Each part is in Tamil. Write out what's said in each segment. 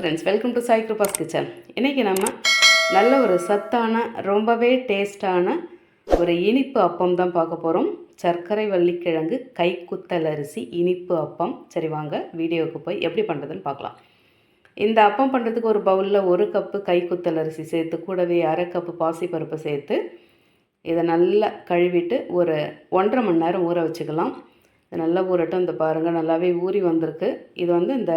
Friends welcome to Sai Kripa's kitchen இன்றைக்கி நம்ம நல்ல ஒரு சத்தான ரொம்பவே டேஸ்டான ஒரு இனிப்பு அப்பம் தான் பார்க்க போகிறோம் சர்க்கரை வள்ளிக்கிழங்கு கைக்குத்தல் அரிசி இனிப்பு அப்பம். சரி வாங்க வீடியோவுக்கு போய் எப்படி பண்ணுறதுன்னு பார்க்கலாம். இந்த அப்பம் பண்ணுறதுக்கு ஒரு பவுலில் ஒரு கப்பு கைக்குத்தல் அரிசி சேர்த்து கூடவே அரை கப்பு பாசிப்பருப்பு சேர்த்து இதை நல்லா கழுவிட்டு ஒரு ஒன்றரை மணி நேரம் ஊற வச்சுக்கலாம். இது நல்லா ஊறட்டும். இந்த பாருங்கள் நல்லாவே ஊறி வந்திருக்கு. இது வந்து இந்த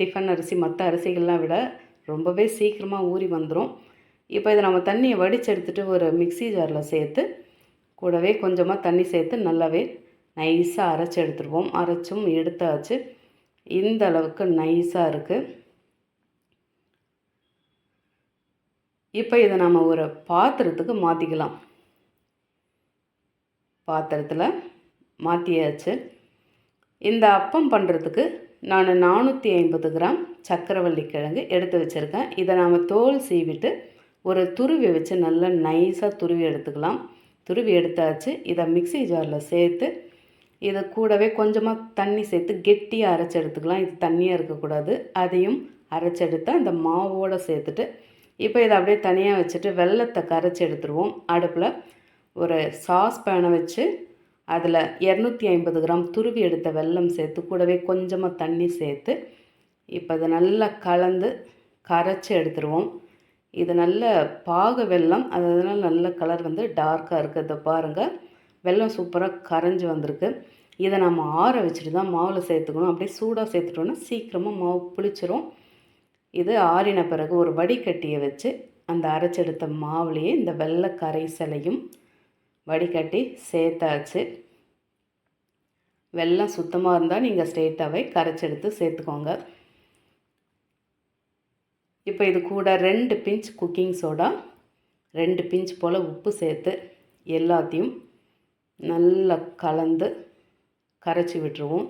டிஃபன் அரிசி மற்ற அரிசிகள்லாம் விட ரொம்பவே சீக்கிரமாக ஊறி வந்துடும் இப்போ இதை நம்ம தண்ணியை வடித்து எடுத்துகிட்டு ஒரு மிக்ஸி ஜாரில் சேர்த்து கூடவே கொஞ்சமாக தண்ணி சேர்த்து நல்லாவே நைஸாக அரைச்சி எடுத்துருவோம். அரைச்சும் எடுத்தாச்சு. இந்த அளவுக்கு நைஸாக இருக்குது இப்போ இதை நம்ம ஒரு பாத்திரத்துக்கு மாற்றிக்கலாம் பாத்திரத்தில் மாற்றியாச்சு இந்த அப்பம் பண்ணுறதுக்கு நான் நானூற்றி ஐம்பது கிராம் சக்கரவள்ளி கிழங்கு எடுத்து வச்சுருக்கேன். இதை நாம் தோல் சீவிட்டு ஒரு துருவி வச்சு நல்லா நைஸாக துருவி எடுத்துக்கலாம். துருவி எடுத்தாச்சு. இதை மிக்ஸி ஜாரில் சேர்த்து இதை கூடவே கொஞ்சமாக தண்ணி சேர்த்து கெட்டியாக அரைச்சி எடுத்துக்கலாம். இது தண்ணியாக இருக்கக்கூடாது. அதையும் அரைச்செடுத்து அந்த மாவோடு சேர்த்துட்டு இப்போ இதை அப்படியே தனியாக வச்சுட்டு வெள்ளத்தை கரைச்சி எடுத்துருவோம். அடுப்பில் ஒரு சாஸ் பேனை வச்சு அதில் இரநூத்தி ஐம்பது கிராம் துருவி எடுத்த வெல்லம் சேர்த்து கூடவே கொஞ்சமாக தண்ணி சேர்த்து இப்போ அதை நல்லா கலந்து கரைச்சி எடுத்துருவோம். இது நல்ல பாக வெல்லம். அதனால் நல்ல கலர் வந்து டார்க்காக இருக்குது பாருங்கள் வெல்லம் சூப்பராக கரைஞ்சி வந்திருக்கு. இதை நம்ம ஆற வச்சுட்டு தான் மாவில் சேர்த்துக்கணும். அப்படியே சூடாக சேர்த்துட்டோன்னா சீக்கிரமாக மாவு புளிச்சிரும். இது ஆறின பிறகு ஒரு வடிகட்டியை வச்சு அந்த அரைச்செடுத்த மாவுலேயே இந்த வெள்ளை கரைசலையும் வடிகட்டி சேர்த்தாச்சு. வெள்ளம் சுத்தமாக இருந்தால் நீங்கள் ஸ்ட்ரெயிட்டாகவே கரைச்செடுத்து சேர்த்துக்கோங்க. இப்போ இது கூட ரெண்டு பிஞ்ச் குக்கிங் சோடா ரெண்டு பிஞ்ச் போல் உப்பு சேர்த்து எல்லாத்தையும் நல்லா கலந்து கரைச்சி விட்டுருவோம்.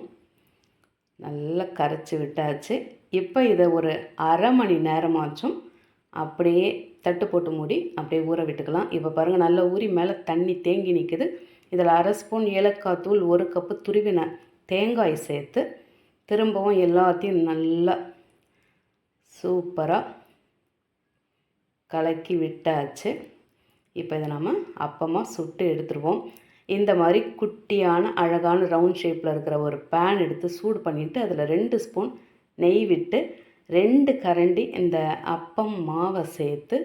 நல்லா கரைச்சி விட்டாச்சு. இப்போ இதை ஒரு அரை மணி நேரமாச்சும் அப்படியே தட்டு போட்டு மூடி அப்படியே ஊற விட்டுக்கலாம். இப்போ பாருங்கள் நல்லா ஊறி மேலே தண்ணி தேங்கி நிற்குது இதில் அரை ஸ்பூன் ஏலக்காய் தூள் ஒரு கப்பு துருவின தேங்காய் சேர்த்து திரும்பவும் எல்லாத்தையும் நல்லா சூப்பராக கலக்கி விட்டாச்சு. இப்போ இதை நம்ம அப்பமாக சுட்டு எடுத்துருவோம். இந்த மாதிரி குட்டியான அழகான ரவுண்ட் ஷேப்பில் இருக்கிற ஒரு பேன் எடுத்து சூடு பண்ணிவிட்டு அதில் ரெண்டு ஸ்பூன் நெய் விட்டு ரெண்டு கரண்டி இந்த அப்பம் மாவை சேர்த்து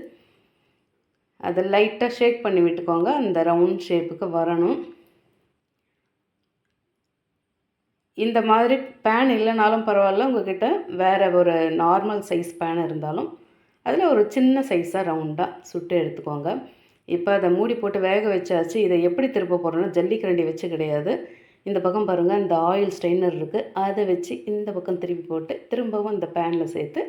அதை லைட்டாக ஷேக் பண்ணி விட்டுக்கோங்க. அந்த ரவுண்ட் ஷேப்புக்கு வரணும். இந்த மாதிரி பேன் இல்லைனாலும் பரவாயில்ல. உங்ககிட்ட வேறு ஒரு நார்மல் சைஸ் பேன் இருந்தாலும் அதில் ஒரு சின்ன சைஸாக ரவுண்டாக சுட்டு எடுத்துக்கோங்க. இப்போ அதை மூடி போட்டு வேக வச்சாச்சு. இதை எப்படி திருப்ப போகிறோன்னா ஜல்லிக்கரண்டி வச்சு கிடையாது. இந்த பக்கம் பாருங்கள் இந்த ஆயில் ஸ்ட்ரெயினர் இருக்குது அதை வச்சு இந்த பக்கம் திருப்பி போட்டு திரும்பவும் இந்த பேனில் சேர்த்து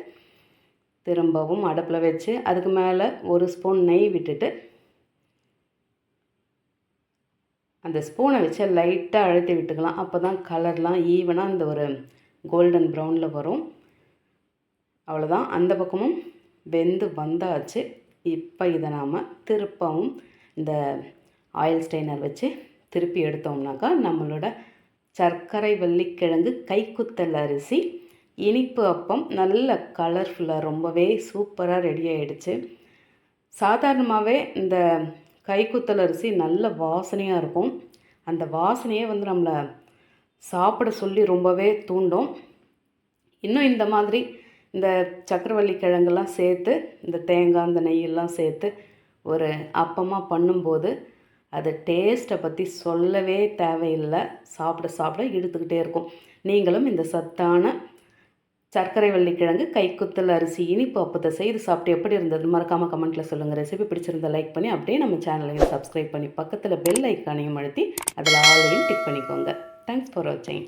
திரும்பவும் அடுப்பில் வச்சு அதுக்கு மேலே ஒரு ஸ்பூன் நெய் விட்டுட்டு அந்த ஸ்பூனை வச்சு லைட்டாக அழுத்தி விட்டுக்கலாம். அப்போ தான் கலர்லாம் ஈவனாக அந்த ஒரு கோல்டன் ப்ரௌனில் வரும். அவ்வளோதான் அந்த பக்கமும் வெந்து வந்தாச்சு. இப்போ இதை நாம் திருப்பவும் இந்த ஆயில் ஸ்டெய்னர் வச்சு திருப்பி எடுத்தோம்னாக்கா நம்மளோட சர்க்கரை வெள்ளிக்கிழங்கு கைக்குத்தல் அரிசி இனிப்பு அப்பம் நல்ல கலர்ஃபுல்லாக ரொம்பவே சூப்பராக ரெடி ஆகிடுச்சு சாதாரணமாகவே இந்த கைக்குத்தல் அரிசி நல்ல வாசனையாக இருக்கும். அந்த வாசனையே வந்து நம்மளை சாப்பிட சொல்லி ரொம்பவே தூண்டும். இன்னும் இந்த மாதிரி இந்த சக்கரவள்ளி கிழங்கெல்லாம் சேர்த்து இந்த தேங்காய் இந்த நெய்யெல்லாம் சேர்த்து ஒரு அப்பமாக பண்ணும்போது அது டேஸ்ட்டை பற்றி சொல்லவே தேவையில்லை. சாப்பிட சாப்பிட இழுத்துக்கிட்டே இருக்கும். நீங்களும் இந்த சத்தான சர்க்கரை வள்ளிக்கிழங்கு கைக்குத்தல் அரிசி இனிப்பு அப்பத்தை செய்து சாப்பிட்டு எப்படி இருந்தது மறக்காமல் கமெண்ட்டில் சொல்லுங்கள் ரெசிபி பிடிச்சிருந்தா லைக் பண்ணி அப்படியே நம்ம சேனலையும் சப்ஸ்கிரைப் பண்ணி பக்கத்தில் பெல் ஐக்கானையும் அழுத்தி அதில் ஆளையும் டிக் பண்ணிக்கோங்க. தேங்க்ஸ் ஃபார் வாட்சிங்